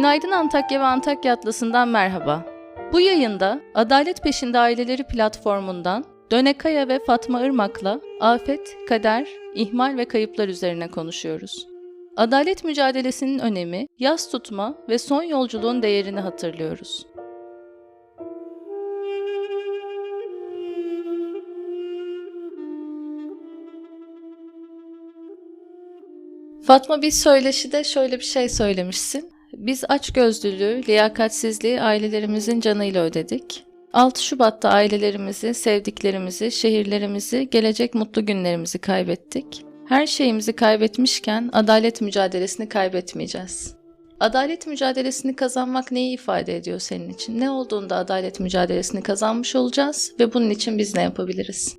Günaydın Antakya ve Antakya Atlası'ndan merhaba. Bu yayında Adalet Peşinde Aileleri platformundan Dönekaya ve Fatma Irmak'la afet, kader, ihmal ve kayıplar üzerine konuşuyoruz. Adalet mücadelesinin önemi, yas tutma ve son yolculuğun değerini hatırlıyoruz. Fatma bir söyleşide şöyle bir şey söylemişsin. Biz açgözlülüğü, liyakatsizliği ailelerimizin canıyla ödedik. 6 Şubat'ta ailelerimizi, sevdiklerimizi, şehirlerimizi, gelecek mutlu günlerimizi kaybettik. Her şeyimizi kaybetmişken adalet mücadelesini kaybetmeyeceğiz. Adalet mücadelesini kazanmak neyi ifade ediyor senin için? Ne olduğunda adalet mücadelesini kazanmış olacağız ve bunun için biz ne yapabiliriz?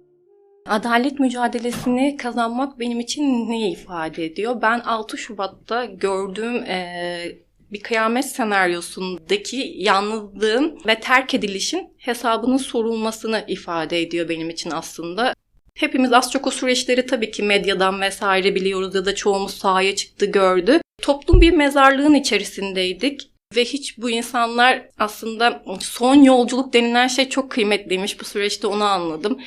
Adalet mücadelesini kazanmak benim için ne ifade ediyor? Ben 6 Şubat'ta gördüğüm eee, bir kıyamet senaryosundaki yalnızlığın ve terk edilişin hesabının sorulmasını ifade ediyor benim için aslında. Hepimiz az çok o süreçleri tabii ki medyadan vesaire biliyoruz ya da çoğumuz sahaya çıktı gördü. Toplum bir mezarlığın içerisindeydik. Ve hiç bu insanlar aslında son yolculuk denilen şey çok kıymetliymiş. Bu süreçte onu anladım.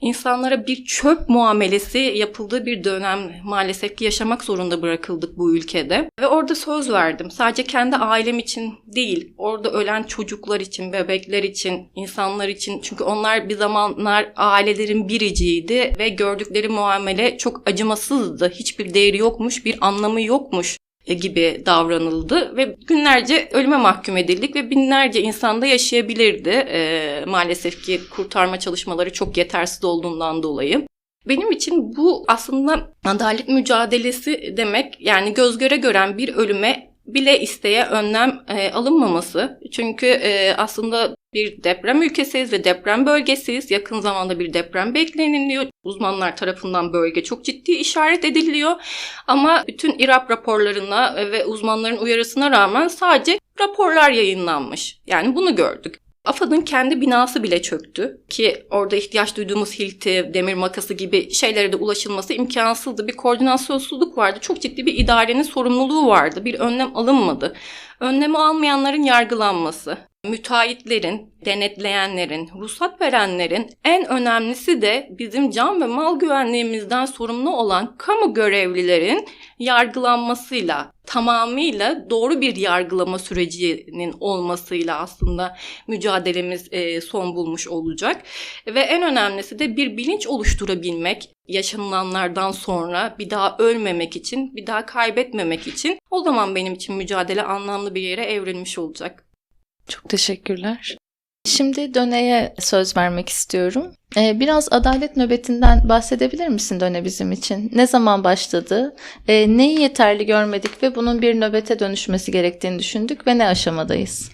İnsanlara bir çöp muamelesi yapıldığı bir dönem maalesef ki yaşamak zorunda bırakıldık bu ülkede. Ve orada söz verdim. Sadece kendi ailem için değil, orada ölen çocuklar için, bebekler için, insanlar için. Çünkü onlar bir zamanlar ailelerin biriciydi ve gördükleri muamele çok acımasızdı. Hiçbir değeri yokmuş, bir anlamı yokmuş gibi davranıldı ve günlerce ölüme mahkum edildik ve binlerce insan da yaşayabilirdi. E, maalesef ki kurtarma çalışmaları çok yetersiz olduğundan dolayı. Benim için bu aslında adalet mücadelesi demek yani göz göre gören bir ölüme bile isteye önlem e, alınmaması. Çünkü e, aslında bir deprem ülkesiyiz ve deprem bölgesiyiz. Yakın zamanda bir deprem bekleniliyor. Uzmanlar tarafından bölge çok ciddi işaret ediliyor. Ama bütün İRAP raporlarına ve uzmanların uyarısına rağmen sadece raporlar yayınlanmış. Yani bunu gördük. AFAD'ın kendi binası bile çöktü ki orada ihtiyaç duyduğumuz hilti, demir makası gibi şeylere de ulaşılması imkansızdı. Bir koordinasyonsuzluk vardı. Çok ciddi bir idarenin sorumluluğu vardı. Bir önlem alınmadı. Önlemi almayanların yargılanması, müteahhitlerin, denetleyenlerin, ruhsat verenlerin en önemlisi de bizim can ve mal güvenliğimizden sorumlu olan kamu görevlilerin yargılanmasıyla, tamamıyla doğru bir yargılama sürecinin olmasıyla aslında mücadelemiz e, son bulmuş olacak. Ve en önemlisi de bir bilinç oluşturabilmek, yaşanılanlardan sonra bir daha ölmemek için, bir daha kaybetmemek için o zaman benim için mücadele anlamlı bir yere evrilmiş olacak. Çok teşekkürler. Şimdi Döne'ye söz vermek istiyorum. Ee, biraz adalet nöbetinden bahsedebilir misin Döne bizim için? Ne zaman başladı? Ee, neyi yeterli görmedik ve bunun bir nöbete dönüşmesi gerektiğini düşündük ve ne aşamadayız?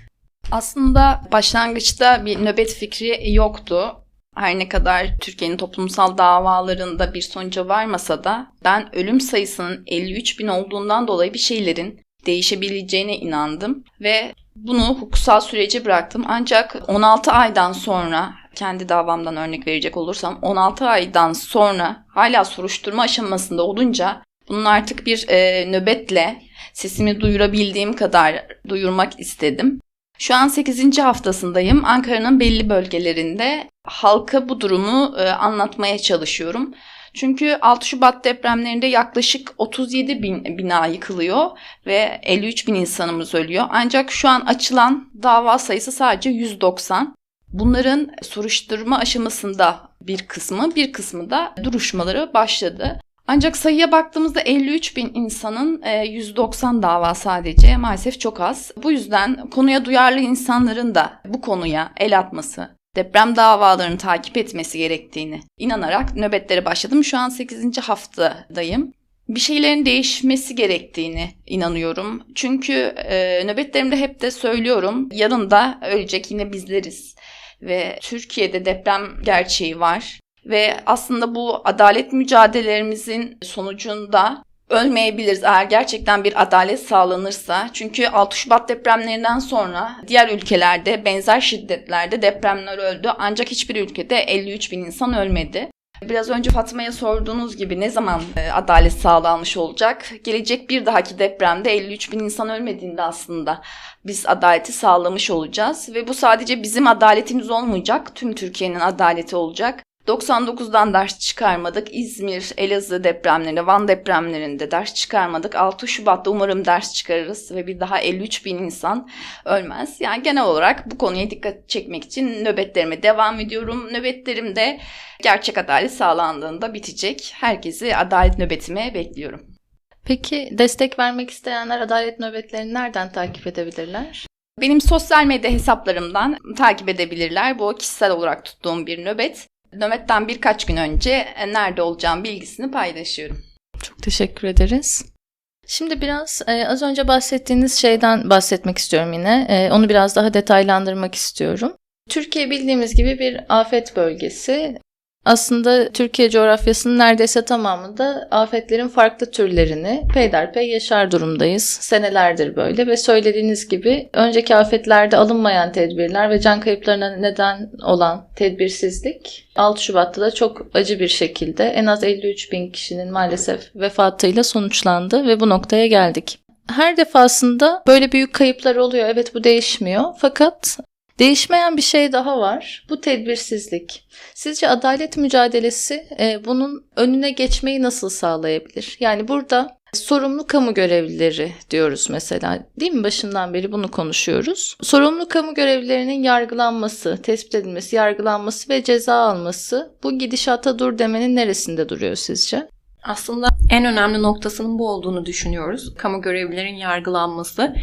Aslında başlangıçta bir nöbet fikri yoktu. Her ne kadar Türkiye'nin toplumsal davalarında bir sonuca varmasa da ben ölüm sayısının 53 bin olduğundan dolayı bir şeylerin değişebileceğine inandım ve bunu hukuksal sürece bıraktım. Ancak 16 aydan sonra kendi davamdan örnek verecek olursam 16 aydan sonra hala soruşturma aşamasında olunca bunun artık bir e, nöbetle sesimi duyurabildiğim kadar duyurmak istedim. Şu an 8. haftasındayım. Ankara'nın belli bölgelerinde halka bu durumu e, anlatmaya çalışıyorum. Çünkü 6 Şubat depremlerinde yaklaşık 37 bin bina yıkılıyor ve 53 bin insanımız ölüyor. Ancak şu an açılan dava sayısı sadece 190. Bunların soruşturma aşamasında bir kısmı, bir kısmı da duruşmaları başladı. Ancak sayıya baktığımızda 53 bin insanın 190 dava sadece maalesef çok az. Bu yüzden konuya duyarlı insanların da bu konuya el atması, deprem davalarını takip etmesi gerektiğini inanarak nöbetlere başladım. Şu an 8. haftadayım. Bir şeylerin değişmesi gerektiğini inanıyorum. Çünkü e, nöbetlerimde hep de söylüyorum. Yarın da ölecek yine bizleriz. Ve Türkiye'de deprem gerçeği var. Ve aslında bu adalet mücadelelerimizin sonucunda ölmeyebiliriz eğer gerçekten bir adalet sağlanırsa. Çünkü 6 Şubat depremlerinden sonra diğer ülkelerde benzer şiddetlerde depremler öldü. Ancak hiçbir ülkede 53 bin insan ölmedi. Biraz önce Fatma'ya sorduğunuz gibi ne zaman e, adalet sağlanmış olacak? Gelecek bir dahaki depremde 53 bin insan ölmediğinde aslında biz adaleti sağlamış olacağız. Ve bu sadece bizim adaletimiz olmayacak, tüm Türkiye'nin adaleti olacak. 99'dan ders çıkarmadık. İzmir, Elazığ depremlerinde, Van depremlerinde ders çıkarmadık. 6 Şubat'ta umarım ders çıkarırız ve bir daha 53 bin insan ölmez. Yani genel olarak bu konuya dikkat çekmek için nöbetlerime devam ediyorum. Nöbetlerimde gerçek adalet sağlandığında bitecek. Herkesi adalet nöbetime bekliyorum. Peki destek vermek isteyenler adalet nöbetlerini nereden takip edebilirler? Benim sosyal medya hesaplarımdan takip edebilirler. Bu kişisel olarak tuttuğum bir nöbet. Nöbetten birkaç gün önce e, nerede olacağım bilgisini paylaşıyorum. Çok teşekkür ederiz. Şimdi biraz e, az önce bahsettiğiniz şeyden bahsetmek istiyorum yine. E, onu biraz daha detaylandırmak istiyorum. Türkiye bildiğimiz gibi bir afet bölgesi. Aslında Türkiye coğrafyasının neredeyse tamamında afetlerin farklı türlerini peyderpey yaşar durumdayız. Senelerdir böyle ve söylediğiniz gibi önceki afetlerde alınmayan tedbirler ve can kayıplarına neden olan tedbirsizlik 6 Şubat'ta da çok acı bir şekilde en az 53 bin kişinin maalesef vefatıyla sonuçlandı ve bu noktaya geldik. Her defasında böyle büyük kayıplar oluyor. Evet bu değişmiyor. Fakat Değişmeyen bir şey daha var. Bu tedbirsizlik. Sizce adalet mücadelesi e, bunun önüne geçmeyi nasıl sağlayabilir? Yani burada sorumlu kamu görevlileri diyoruz mesela. Değil mi? Başından beri bunu konuşuyoruz. Sorumlu kamu görevlilerinin yargılanması, tespit edilmesi, yargılanması ve ceza alması bu gidişata dur demenin neresinde duruyor sizce? Aslında en önemli noktasının bu olduğunu düşünüyoruz. Kamu görevlilerin yargılanması.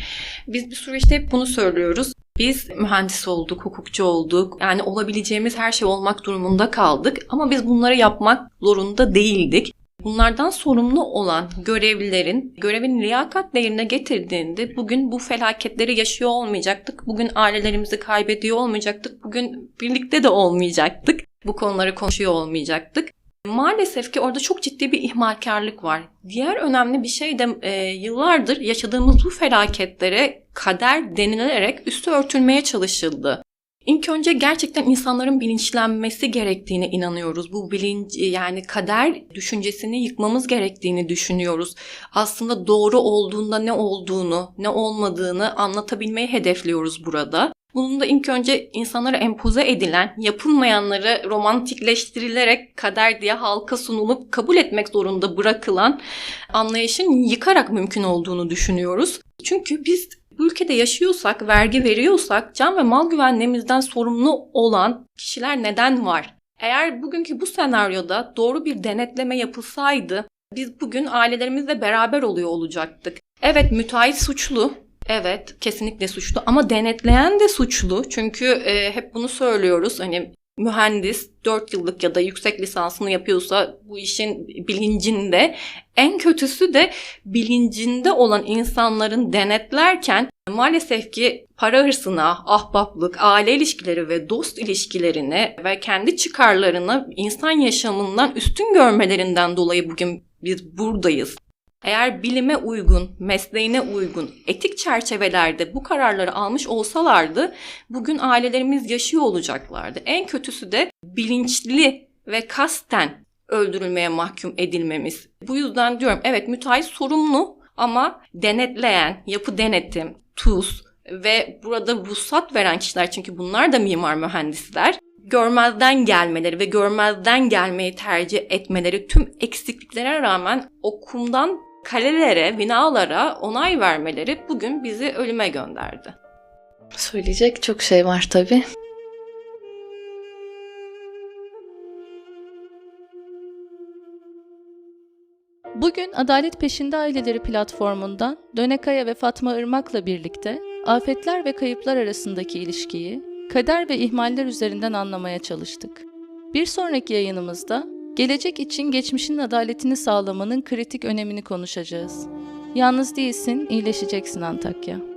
Biz bir süreçte hep bunu söylüyoruz. Biz mühendis olduk, hukukçu olduk. Yani olabileceğimiz her şey olmak durumunda kaldık. Ama biz bunları yapmak zorunda değildik. Bunlardan sorumlu olan görevlilerin görevin liyakatle yerine getirdiğinde bugün bu felaketleri yaşıyor olmayacaktık. Bugün ailelerimizi kaybediyor olmayacaktık. Bugün birlikte de olmayacaktık. Bu konuları konuşuyor olmayacaktık. Maalesef ki orada çok ciddi bir ihmalkarlık var. Diğer önemli bir şey de e, yıllardır yaşadığımız bu felaketlere kader denilerek üstü örtülmeye çalışıldı. İlk önce gerçekten insanların bilinçlenmesi gerektiğine inanıyoruz. Bu bilinç yani kader düşüncesini yıkmamız gerektiğini düşünüyoruz. Aslında doğru olduğunda ne olduğunu, ne olmadığını anlatabilmeyi hedefliyoruz burada. Bunun da ilk önce insanlara empoze edilen, yapılmayanları romantikleştirilerek kader diye halka sunulup kabul etmek zorunda bırakılan anlayışın yıkarak mümkün olduğunu düşünüyoruz. Çünkü biz bu ülkede yaşıyorsak, vergi veriyorsak can ve mal güvenliğimizden sorumlu olan kişiler neden var? Eğer bugünkü bu senaryoda doğru bir denetleme yapılsaydı biz bugün ailelerimizle beraber oluyor olacaktık. Evet müteahhit suçlu, Evet, kesinlikle suçlu ama denetleyen de suçlu. Çünkü e, hep bunu söylüyoruz. Hani mühendis 4 yıllık ya da yüksek lisansını yapıyorsa bu işin bilincinde en kötüsü de bilincinde olan insanların denetlerken maalesef ki para hırsına, ahbaplık, aile ilişkileri ve dost ilişkilerini ve kendi çıkarlarını insan yaşamından üstün görmelerinden dolayı bugün biz buradayız. Eğer bilime uygun, mesleğine uygun, etik çerçevelerde bu kararları almış olsalardı bugün ailelerimiz yaşıyor olacaklardı. En kötüsü de bilinçli ve kasten öldürülmeye mahkum edilmemiz. Bu yüzden diyorum evet müteahhit sorumlu ama denetleyen, yapı denetim, TUS ve burada ruhsat veren kişiler çünkü bunlar da mimar mühendisler görmezden gelmeleri ve görmezden gelmeyi tercih etmeleri tüm eksikliklere rağmen okumdan kalelere, binalara onay vermeleri bugün bizi ölüme gönderdi. Söyleyecek çok şey var tabii. Bugün Adalet Peşinde Aileleri platformundan Dönekaya ve Fatma Irmak'la birlikte afetler ve kayıplar arasındaki ilişkiyi kader ve ihmaller üzerinden anlamaya çalıştık. Bir sonraki yayınımızda gelecek için geçmişin adaletini sağlamanın kritik önemini konuşacağız. Yalnız değilsin, iyileşeceksin Antakya.